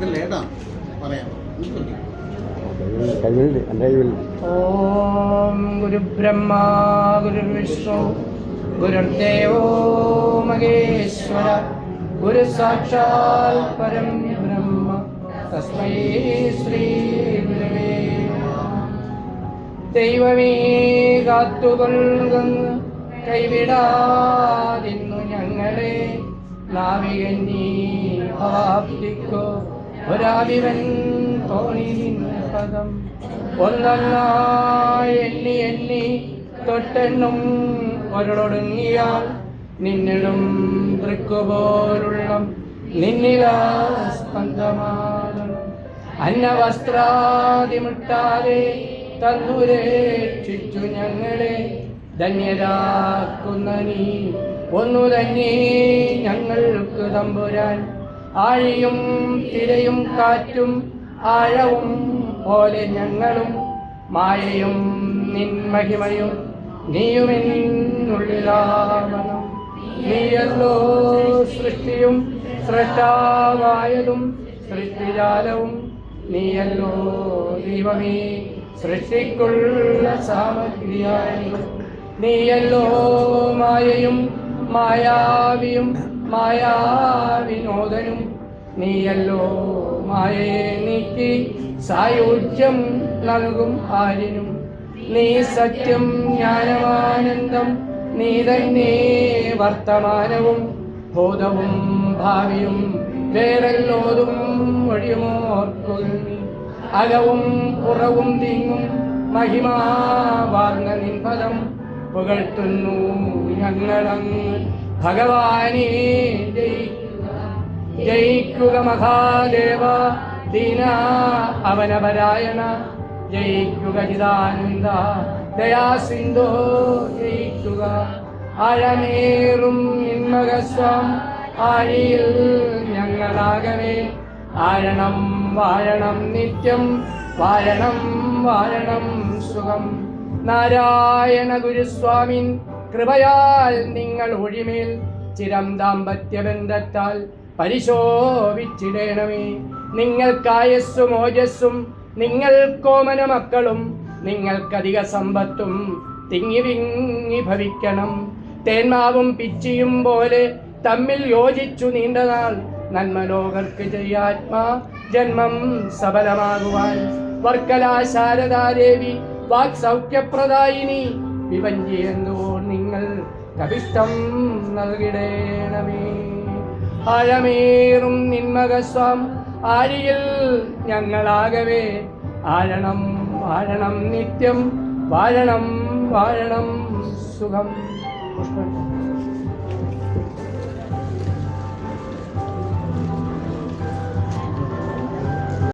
ഇതല്ലേ ഏട്ടാ പറയാം ഓം ഗുരുബ്രഹ്മ ഗുരുവിഷ്ണു ഗുരുദേവോ മഹേശ്വര. ഗുരു സാക്ഷാൽ പരം ബ്രഹ്മ. തസ്മൈ ശ്രീ ഗുരുവേ. ദൈവമേ കാത്തുകൊള്ളുന്നു. കൈവിടാതിന്നു ഞങ്ങളെ. നാവികന്നീ പ്രാപ്തിക്കോ ഒരാവിവൻ തോണി നിന്ന പദം ഒന്നൊന്നായി എണ്ണി എണ്ണി തൊട്ടെണ്ണും ഒരടൊടുങ്ങിയാൽ നിന്നിടും തൃക്കുപോലുള്ള നിന്നിലാ സ്പന്ദമാകണം അന്നവസ്ത്രാദിമുട്ടാതെ തന്നു രക്ഷിച്ചു ഞങ്ങളെ ധന്യരാക്കുന്ന നീ. ഒന്നു തന്നെ ഞങ്ങൾക്ക് തമ്പുരാൻ ആഴിയും തിരയും കാറ്റും ആഴവും പോലെ ഞങ്ങളും മായയും നിന്മഹിമയും നീയുമെന്നുള്ളിലാവണം നീയല്ലോ സൃഷ്ടിയും സൃഷ്ടാവായതും സൃഷ്ടിജാലവും നീയല്ലോ ദൈവമേ സൃഷ്ടിക്കുള്ള സാമഗ്രിയായി നീയല്ലോ മായയും മായാവിയും മായാവിനോദനും നീയല്ലോ മായയെ നീക്കി സായുജ്യം നൽകും ആരിനും നീ സത്യം ജ്ഞാനമാനന്ദം നീ തന്നെ വർത്തമാനവും ഭൂതവും ഭാവിയും വേറെല്ലോതും ഒഴിമോർക്കും. അകവും പുറവും തിങ്ങും മഹിമാവാർന്ന നിൻപദം പുകഴ്ത്തുന്നു ഞങ്ങളങ്ങ്. ഭഗവാനെ ജയിക്കുക മഹാദേവ ദീന അവനപരായണ ജയിക്കുക ചിദാനന്ദ ദയാസിന്ധോ ജയിക്കുക. അഴമേറും നിന്മകസ്വാം ആഴിയിൽ ഞങ്ങളാകവേ ആഴണം വാഴണം നിത്യം വാഴണം വാഴണം സുഖം. നാരായണ ഗുരുസ്വാമിൻ കൃപയാൽ നിങ്ങൾ ഒഴിമേൽ ചിരം ദാമ്പത്യബന്ധത്താൽ പരിശോഭിച്ചിടേണമേ. നിങ്ങൾക്കായസ്സും ഓജസ്സും നിങ്ങൾ കോമന മക്കളും നിങ്ങൾക്കധിക സമ്പത്തും തിങ്ങി വിങ്ങി ഭവിക്കണം. തേന്മാവും പിച്ചിയും പോലെ തമ്മിൽ യോജിച്ചു നീണ്ടനാൾ നന്മലോകർക്ക് ചെയ്യാത്മാ. ജന്മം സഫലമാകുവാൻ വർക്കലാ ശാരദാദേവി വാക് സൗഖ്യപ്രദായിനി വിഭഞ്ചിയെന്തോ നിങ്ങൾ കവിഷ്ടം നൽകിടേണമേ. ആഴമേറും നിന്മകസ്വാം ആഴിയിൽ ഞങ്ങളാകവേ. ആഴണം വാഴണം നിത്യം വാഴണം വാഴണം സുഖം. പുഷ്പം.